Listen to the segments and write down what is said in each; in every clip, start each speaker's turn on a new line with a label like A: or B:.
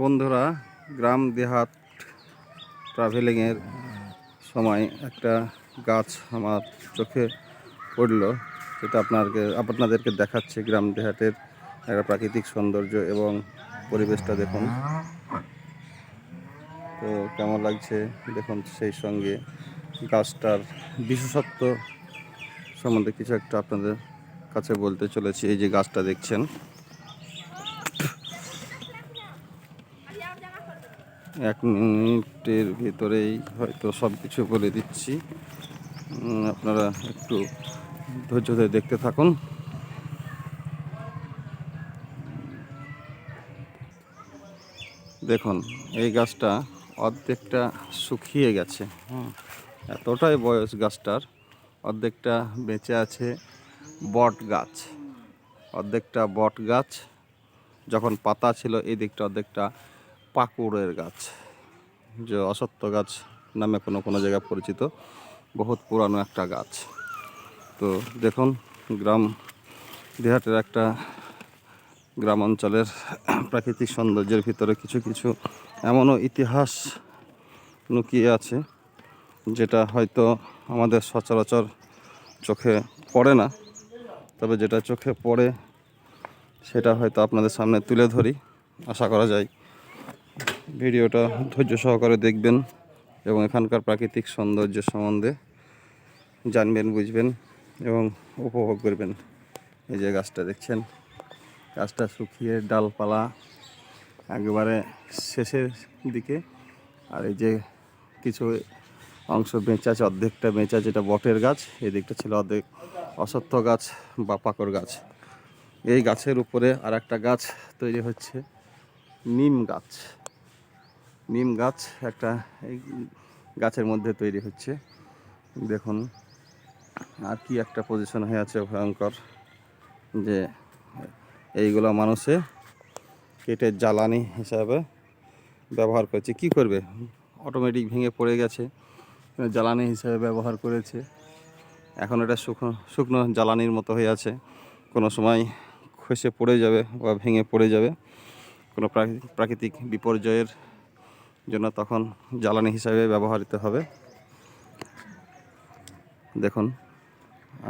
A: বন্ধুরা, গ্রাম দেহাত ট্রাভেলিংয়ের সময় একটা গাছ আমার চোখে পড়ল, যেটা আপনাকে আপনাদেরকে দেখাচ্ছে। গ্রাম দেহাতের একটা প্রাকৃতিক সৌন্দর্য এবং পরিবেশটা দেখুন। তো কেমন লাগছে? দেখুন সেই সঙ্গে গাছটার বিশেষত্ব সম্বন্ধে কিছু একটা আপনাদের কাছে বলতে চলেছি। এই যে গাছটা দেখছেন এক মিনিটের ভিতরেই হয়তো সব কিছু বলে দিচ্ছি। আপনারা একটু ধৈর্য ধরে দেখতে থাকুন। দেখুন, এই গাছটা অর্ধেকটা শুকিয়ে গেছে। এতটাই বয়স গাছটার। অর্ধেকটা বেঁচে আছে বট গাছ। অর্ধেকটা বট গাছ, যখন পাতা ছিল, এই দিকটা অর্ধেকটা পাকুড়ের গাছ, যে অসত্য গাছ নামে কোনো কোনো জায়গায় পরিচিত, বহুত পুরানো একটা গাছ। তো দেখুন, গ্রাম, দেহাটের একটা গ্রাম অঞ্চলের প্রাকৃতিক সৌন্দর্যের ভিতরে কিছু কিছু এমনও ইতিহাস লুকিয়ে আছে, যেটা হয়তো আমাদের সচরাচর চোখে পড়ে না। তবে যেটা চোখে পড়ে, সেটা হয়তো আপনাদের সামনে তুলে ধরি। আশা করা যায় ভিডিওটা ধৈর্য সহকারে দেখবেন এবং এখানকার প্রাকৃতিক সৌন্দর্য সম্বন্ধে জানবেন, বুঝবেন এবং উপভোগ করবেন। এই যে গাছটা দেখছেন, গাছটা শুকিয়ে ডালপালা একেবারে শেষের দিকে আর এই যে কিছু অংশ বেঁচে আছে, অর্ধেকটা বেঁচে যেটা বটের গাছ, এই দিকটা ছিল অর্ধেক অসত্য গাছ বা পাকর গাছ। এই গাছের উপরে আর একটা গাছ তৈরি হচ্ছে, নিম গাছ। নিম গাছ একটা এই গাছের মধ্যে তৈরি হচ্ছে। দেখুন, আর কি একটা পজিশন হয়ে আছে ভয়ঙ্কর যে এইগুলো মানুষে কেটে জ্বালানি হিসাবে ব্যবহার করছে। কি করবে? অটোমেটিক ভেঙে পড়ে গেছে, জ্বালানি হিসাবে ব্যবহার করেছে। এখন এটা শুকনো শুকনো জ্বালানির মতো হয়ে আছে। কোনো সময় খসে পড়ে যাবে বা ভেঙে পড়ে যাবে। কোনো প্রাকৃতিক বিপর্যয়ের জন্য তখন জ্বালানি হিসাবে ব্যবহৃত হবে। দেখুন,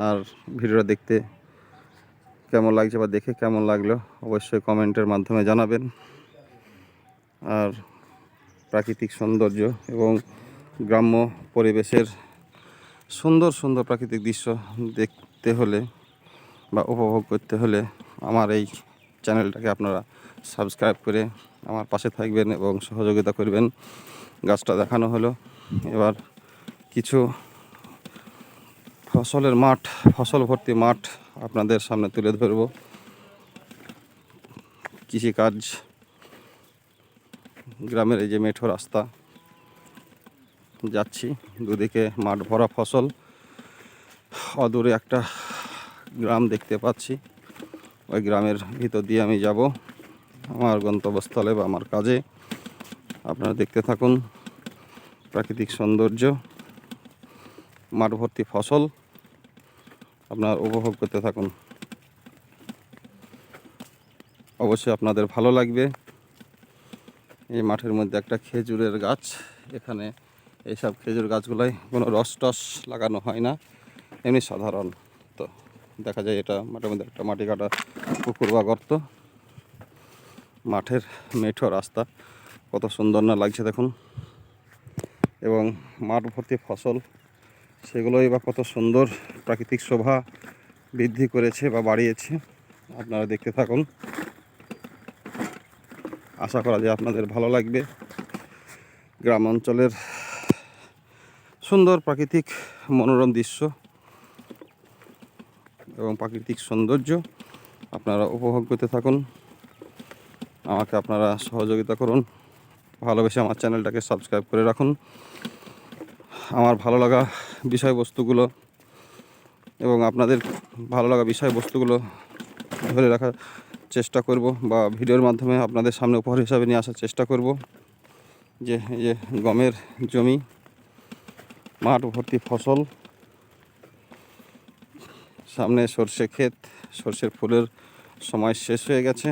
A: আর ভিডিওটা দেখতে কেমন লাগছে বা দেখে কেমন লাগল অবশ্যই কমেন্টের মাধ্যমে জানাবেন। আর প্রাকৃতিক সৌন্দর্য এবং গ্রাম্য পরিবেশের সুন্দর সুন্দর প্রাকৃতিক দৃশ্য দেখতে হলে বা উপভোগ করতে হলে আমার এই চ্যানেলটাকে আপনারা সাবস্ক্রাইব করে আমার পাশে থাকবেন এবং সহযোগিতা করবেন। গাছটা দেখানো হলো। এবার কিছু ফসলের মাঠ, ফসল ভর্তি মাঠ আপনাদের সামনে তুলে ধরব। কৃষিকাজ, গ্রামের এই যে মেঠো রাস্তা, যাচ্ছি। দুদিকে মাঠ ভরা ফসল। অদূরে একটা গ্রাম দেখতে পাচ্ছি। ওই গ্রামের ভিতর দিয়ে আমি যাব আমার গন্তব্যস্থলে বা আমার কাজে। আপনারা দেখতে থাকুন প্রাকৃতিক সৌন্দর্য মাঠ ভর্তি ফসল, আপনার উপভোগ করতে থাকুন। অবশ্যই আপনাদের ভালো লাগবে। এই মাঠের মধ্যে একটা খেজুরের গাছ, এখানে এইসব খেজুর গাছগুলোয় কোনো রস টস লাগানো হয় না, এমনি সাধারণ। দেখা যায় এটা মাঠের মধ্যে একটা মাটি কাটা পুকুর বা গর্ত। মাঠের মেঠো রাস্তা, কত সুন্দর না লাগছে দেখুন। এবং মাঠ ভর্তি ফসল, সেগুলোই বা কত সুন্দর প্রাকৃতিক শোভা বৃদ্ধি করেছে বা বাড়িয়েছে। আপনারা দেখতে থাকুন। আশা করা যায় আপনাদের ভালো লাগবে। গ্রাম অঞ্চলের সুন্দর প্রাকৃতিক মনোরম দৃশ্য। এবং প্রাকৃতিক সৌন্দর্য আপনারা উপভোগ করতে থাকুন। আমাকে আপনারা সহযোগিতা করুন। ভালোবেসে আমার চ্যানেলটাকে সাবস্ক্রাইব করে রাখুন। আমার ভালো লাগা বিষয়বস্তুগুলো এবং আপনাদের ভালো লাগা বিষয়বস্তুগুলো ধরে রাখার চেষ্টা করব বা ভিডিওর মাধ্যমে আপনাদের সামনে উপহার হিসাবে নিয়ে আসার চেষ্টা করব। যে যে গমের জমি, মাঠ ভর্তি ফসল সামনে সর্ষে ক্ষেত, সর্ষের ফুলের সময় শেষ হয়ে গেছে।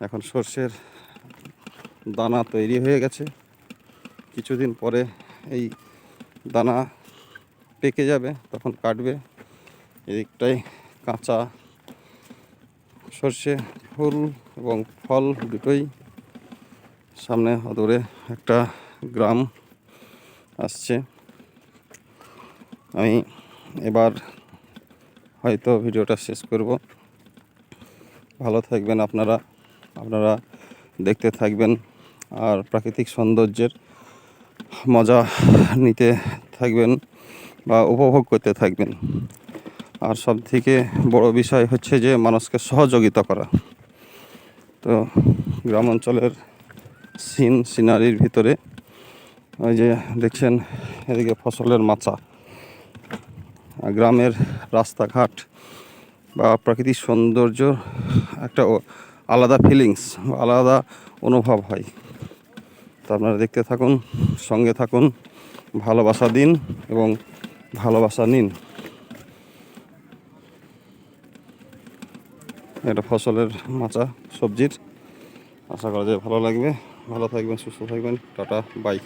A: এখন সর্ষের দানা তৈরি হয়ে গেছে। কিছুদিন পরে এই দানা পেকে যাবে, তখন কাটবে। এদিকটাই কাঁচা সর্ষে, ফুল এবং ফল দুটোই সামনে অদূরে একটা গ্রাম আসছে। আমি এবার হয়তো ভিডিওটা শেষ করব। ভালো থাকবেন আপনারা আপনারা দেখতে থাকবেন। আর প্রাকৃতিক সৌন্দর্যের মজা নিতে থাকবেন বা উপভোগ করতে থাকবেন। আর সব থেকে বড় বিষয় হচ্ছে যে মানুষকে সহযোগিতা করা। তো গ্রাম অঞ্চলের সিন, সিনারির ভিতরে, ওই যে দেখছেন এদিকে ফসলের মাচা। গ্রামের রাস্তাঘাট বা প্রাকৃতিক সৌন্দর্য একটা আলাদা ফিলিংস আলাদা অনুভব হয়। তো আপনারা দেখতে থাকুন, সঙ্গে থাকুন, ভালোবাসা দিন এবং ভালোবাসা নিন। এটা ফসলের মাচা, সবজির। আশা করা যায় ভালো লাগবে। ভালো থাকবেন, সুস্থ থাকবেন। Tata bye